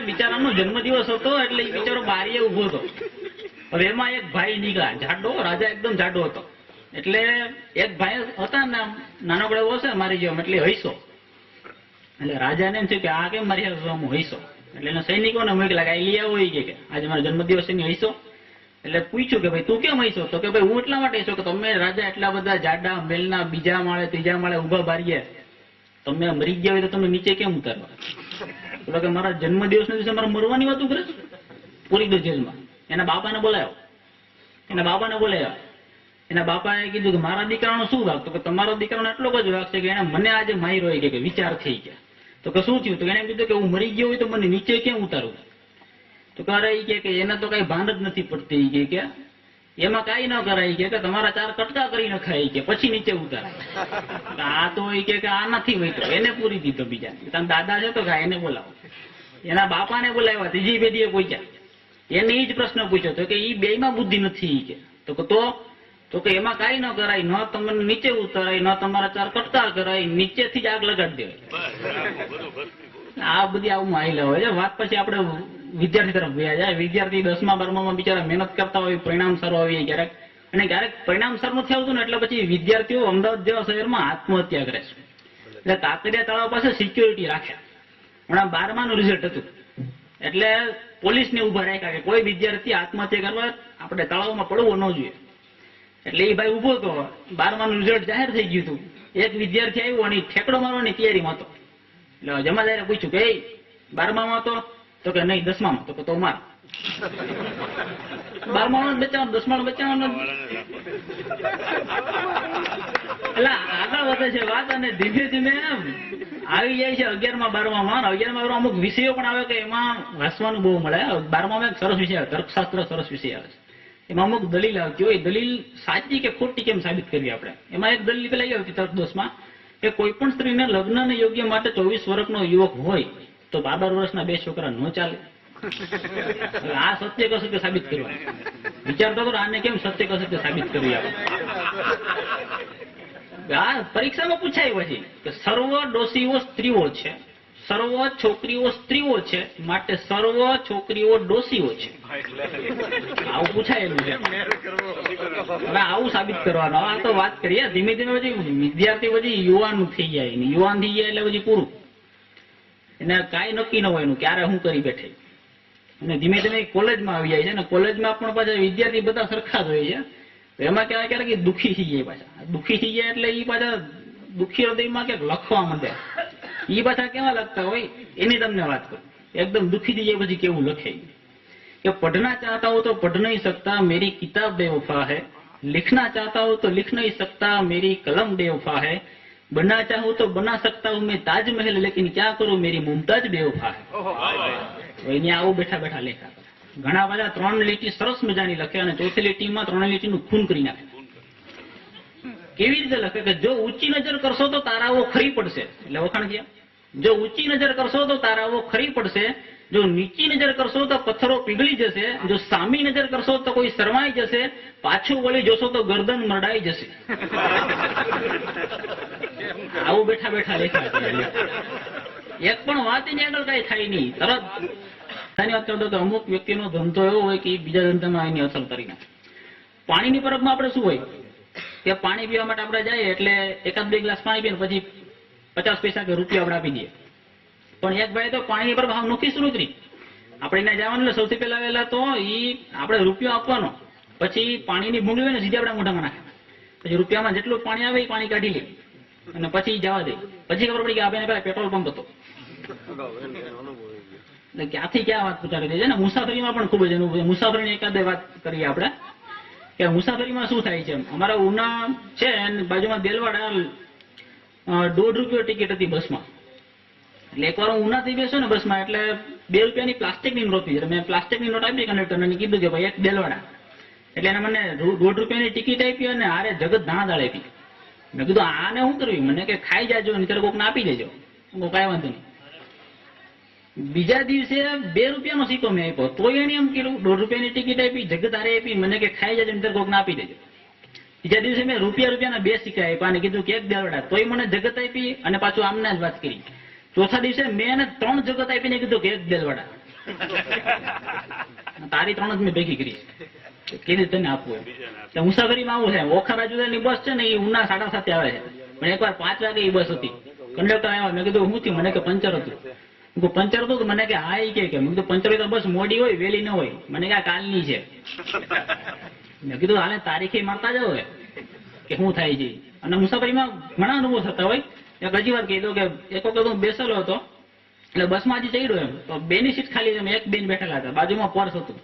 બિચારાનો જન્મદિવસ હતો એટલે એ બિચારો બારીએ ઊભો હતો. હવે એમાં એક ભાઈ નીકળ્યા, જાડો, રાજા એકદમ જાડો હતો. એટલે એક ભાઈ હતા ને નાનકડો એવો મારી જેમ એટલે હૈસો એટલે રાજાને એમ થયું કે આ કેમ મારી હું હૈસો એટલે એના સૈનિકોને કે આ લઈ આવો કે આજે મારો જન્મદિવસ એની હૈસો એટલે પૂછ્યું કે, ભાઈ, તું કેમ હૈસો તો કે, ભાઈ, હું એટલા માટે હૈસો કે તમે રાજા એટલા બધા જાડા, મેલના, બીજા માળે, ત્રીજા માળે ઊભા બારીએ. તમે મરી ગયા હોય તો તમે નીચે કેમ ઉતારવા? બોલો કે મારા જન્મદિવસના દિવસે મારે મરવાની વાતો કરે છે? પૂરી દો જેલમાં. એના બાપાને બોલાયો. એના બાપાને બોલાયા. એના બાપાએ કીધું કે મારા દીકરાનો શું વાગ તો કે તમારો દીકરાનો એટલો જ વાગ છે કે એને મને આજે માર્યો હોય કે વિચાર થઈ ગયા. તો કે શું થયું? તો એને કીધું કે હું મરી ગયો હોય તો મને નીચે કેમ ઉતારું? તો કે કે એને તો કઈ ભાન જ નથી પડતી કે એમાં કઈ ન કરાય કે તમારા ચાર કટકા કરી નખાય કે, પછી નીચે ઉતાર. આ તો એ કે આ નથી વૈતો એને પૂરી દીધો બીજા તમે દાદા છે તો એને બોલાવો. એના બાપાને બોલાવ્યા, ત્રીજી પેઢીએ પૂછ્યા. એને એ જ પ્રશ્ન પૂછ્યો તો કે બે માં બુદ્ધિ નથી કે. તો કે તો? તો કે એમાં કાઈ ન કરાય, ન તમને નીચે ઉતરાય, ન તમારા ચાર કટકા કરાય, નીચેથી જ આગ લગાડી દેવાય. આ બધી આવું માહિલા હોય છે. વાત પછી આપણે વિદ્યાર્થી તરફ ગયા જાય વિદ્યાર્થી દસમા, બારમામાં બિચારા મહેનત કરતા હોય, પરિણામ સારું આવી ક્યારેક. અને ક્યારેક પરિણામ સારું નથી આવતું ને એટલે પછી વિદ્યાર્થીઓ અમદાવાદ જેવા શહેરમાં આત્મહત્યા કરે છે. એટલે કાંકરિયા તળાવ પાસે સિક્યોરિટી રાખ્યા હમણાં બારમાનું રિઝલ્ટ હતું. એટલે પોલીસને ઊભા રાખ્યા કે કોઈ વિદ્યાર્થી આત્મહત્યા કરવા આપણે તળાવમાં પડવો ન જોઈએ. એટલે એ ભાઈ ઊભો હતો બારમાનું રિઝલ્ટ જાહેર થઈ ગયું હતું. એક વિદ્યાર્થી આવ્યો અને ઠેકડો મારવાની તૈયારીમાં હતો. એટલે જમાદારે પૂછ્યું કે "એ, બારમામાં હતો? તો કે નહીં દસમામાં. તો કે તો માર. બારમામાં બચાવવાનું દસમાનું બચાવવાનું. એટલે આગળ વધે છે વાત અને ધીમે ધીમે આવી જાય છે અગિયારમાં બારમામાં અગિયારમાં બારમાં અમુક વિષયો પણ આવે કે એમાં વાંચવાનું બહુ મળે. બારમામાં એક સરસ વિષય આવે, તર્કશાસ્ત્ર સરસ વિષય આવે છે. એમાં અમુક દલીલ આવતી હોય દલીલ સાચી કે ખોટી કેમ સાબિત કરવી આપણે? એમાં એક દલીલ પેલા આવી તર્ક દોષમાં કે કોઈ પણ સ્ત્રીને લગ્નને યોગ્ય માટે ચોવીસ વર્ષનો યુવક હોય તો બાર વર્ષના બે છોકરા ન ચાલે. આ સત્ય કસત્ય સાબિત કરવા વિચારતો કરો આને કેમ સત્ય કસત્ય સાબિત કરવી આપણે? આ પરીક્ષામાં પૂછાય પછી કે સર્વ ડોસીઓ સ્ત્રીઓ છે, સર્વ છોકરીઓ સ્ત્રીઓ છે, માટે સર્વ છોકરીઓ ડોસીઓ છે. આવું પૂછાયેલું છે હવે આવું સાબિત કરવાનો. આ તો વાત કરીએ, ધીમે ધીમે પછી વિદ્યાર્થી પછી યુવાન થઈ જાય યુવાન થઈ જાય એટલે પછી પૂરું. એને કાંઈ નક્કી ન હોય એનું, ક્યારે હું કરી બેઠે. અને ધીમે ધીમે કોલેજમાં આવી જાય છે ને. કોલેજમાં પણ પાછા વિદ્યાર્થી બધા સરખા જ હોય છે. એમાં ક્યારેક ક્યારેક ઈ દુઃખી થઈ જાય પાછા દુઃખી થઈ જાય એટલે એ પાછા દુઃખી હૃદયમાં ક્યાંક લખવા માંડે એ પાછા કેવા લખતા હોય એની તમને વાત કરું એકદમ દુઃખી થઈ જાય પછી કેવું લખે ઈ. कि पढ़ना चाहता हो तो पढ़ नहीं सकता मेरी किताब बेवफा है लिखना चाहता हो तो लिख नहीं सकता मेरी कलम बेवफा है बनना चाहूं तो बना सकता हूं मैं ताजमहल लेकिन क्या करूं मेरी मुमताज बेवफा है તો એને આવું બેઠા બેઠા લેખા કરે. ઘણા બધા ત્રણ લીટી સરસ મજાની લખે અને ચોથી લીટીમાં ત્રણ લીટીનું ખૂન કરી નાખે. કેવી રીતે લખે કે જો ઊંચી નજર કરશો તો તારાઓ ખરી પડશે. એટલે વખાણ થયા. જો ઊંચી નજર કરશો તો તારાઓ ખરી પડશે. જો નીચી નજર કરશો તો પથ્થરો પીગળી જશે. જો સામી નજર કરશો તો કોઈ શરમાઈ જશે. પાછું વળી જોશો તો ગરદન મરડાઈ જશે. આવું બેઠા બેઠા લેખા. એક પણ વાત એની આગળ કઈ થાય નહીં. તરત આની વાત કરતો અમુક વ્યક્તિનો ધંધો એવો હોય કે બીજા ધંધામાં એની અસર કરી પાણીની પરબમાં આપણે શું હોય? કે પાણી પીવા માટે આપણે જઈએ એટલે એકાદ બે ગ્લાસ પાણી પીને પછી પચાસ પૈસા કે રૂપિયા આપણે આપી દઈએ. પણ એક ભાઈ તો પાણીની પર આમ નોખી શરૂ કરી. આપણે એને જવાનું એટલે સૌથી પહેલા વહેલા તો ઈ આપણે રૂપિયો આપવાનો. પછી પાણીની ભૂંગળી હોય ને સીધી આપણા મોઢામાં નાખે પછી રૂપિયામાં જેટલું પાણી આવે એ પાણી કાઢી લે. અને પછી જવા દે. પછી ખબર પડી કે આ પહેલા પેટ્રોલ પંપ હતો. એટલે ક્યાંથી ક્યાં વાત દે છે? ને, મુસાફરીમાં પણ ખૂબ જ છે. મુસાફરીની એકાદ વાત કરીએ આપણે. કે મુસાફરીમાં શું થાય છે અમારા ઉના છે બાજુમાં દેલવાડા દોઢ રૂપિયો ટિકિટ હતી બસમાં. એટલે એકવાર હું ઉનાથી બેસો ને બસમાં, એટલે બે રૂપિયાની પ્લાસ્ટિકની નોટ હતી મેં પ્લાસ્ટિકની નોટ આપી કંડક્ટરને કીધું કે ભાઈ, એક દેલવાડા. એટલે એને મને દોઢ રૂપિયાની ટિકિટ આપી અને આરે જગત ધાણા દાળ આપી. મેં કીધું, આને શું કરવી? મને કે ખાઈ જાજો ત્યારે કોકને આપી દેજો. હું કાંઈ વાંધો નહીં. બીજા દિવસે બે રૂપિયાનો સિક્કો મેં આપ્યો. તો એને એમ કીધું, દોઢ રૂપિયાની ટિકિટ આપી જગતારે આપી, મને કે ખાઈ જાજો ત્યારે કોકને આપી દેજો. બીજા દિવસે મેં રૂપિયા રૂપિયાના બે સિક્કા આપ્યા અને કીધું કે એક દેવડા તોય મને જગત આપી અને પાછું આમના જ વાત કરી. ચોથા દિવસે મેં એને ત્રણ જગત આપીને કીધું કે એક દેલવાડા તારી ત્રણ જ મેં ભેગી કરી. કેવી રીતે આપવું એમ? મુસાફરીમાં આવું છે ઓખા બાજુની બસ છે ને એ ઉના સાડા સાતે આવે છે. પણ એકવાર પાંચ વાગે એ બસ હતી. કંડક્ટર આવ્યા. મેં કીધું, હું મને કે, પંચર હતું. પંચર હતું? મને કે, હા એ કે મેં કીધું, પંચર બસ મોડી હોય, વેલી ન હોય. મને કે કાલની છે. મેં કીધું, હાલે, તારીખે મારતા જાવ કે શું થાય છે અને મુસાફરીમાં ઘણા અનુભવ થતા હોય. એક હજી વાર કહી દઉં કે, એક વખત હું બેસેલો હતો. એટલે બસમાં હજી ચડ્યો એમ. તો બેની સીટ ખાલી એક બેન બેઠેલા હતા. બાજુમાં પર્સ હતું.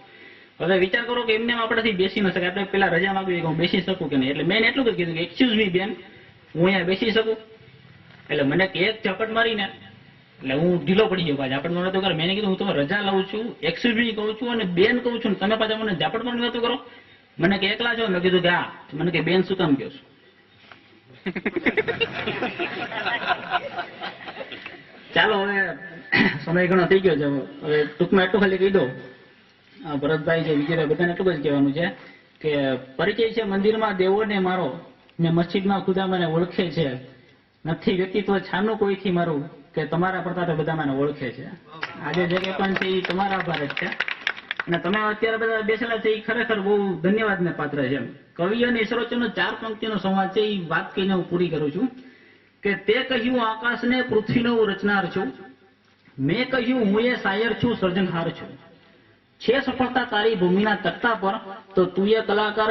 હવે વિચાર કરો કે એમને આપણાથી બેસી ન શકે આપણે પેલા રજા માંગવી કે હું બેસી શકું કે નહીં? એટલે મેં એટલું જ કીધું કે એક્સક્યુઝ મી બેન, હું અહીંયા બેસી શકું. એટલે મને એક ઝપટ મારીને, એટલે હું ઢીલો પડી ગયો પાછા. આપણે નતો કરે મેં કીધું, હું તમે રજા લઉં છું. એક્સક્યુઝ મી કહું છું અને બેન કહું છું તમે પાછા મને ઝાપટ પણ નતો કરો. મને કે, એકલા છો? મેં કીધું કે, હા. મને કે, બેન, શું કામ કહો છો? ચાલો, હવે સમય ઘણો થઈ ગયો છે. હવે ટૂંકમાં એટલું ખાલી કહી દો આ ભરતભાઈ છે વિજયભાઈ બધાને એટલું જ કહેવાનું છે કે પરિચય છે મંદિરમાં દેવોને મારો. ને મસ્જિદમાં ખુદા મને ઓળખે છે. નથી વ્યક્તિત્વ છાનું કોઈથી મારું કે તમારા પ્રતાપે બધા મને ઓળખે છે. આજે જે પણ છે એ તમારા આભાર જ છે. અને તમે અત્યારે બધા બેસેલા છે એ ખરેખર બહુ ધન્યવાદને પાત્ર છે કવિ અને ઈશ્વરચનો ચાર પંક્તિનો સંવાદ છે એ વાત કહીને હું પૂરી કરું છું કે તે કહ્યું આકાશને પૃથ્વીનો હું રચનાર છું. મેં કહ્યું હું એ શાયર છું સર્જનહાર છું. છે સફળતા તારી ભૂમિના તખતા પર તો તું એ કલાકાર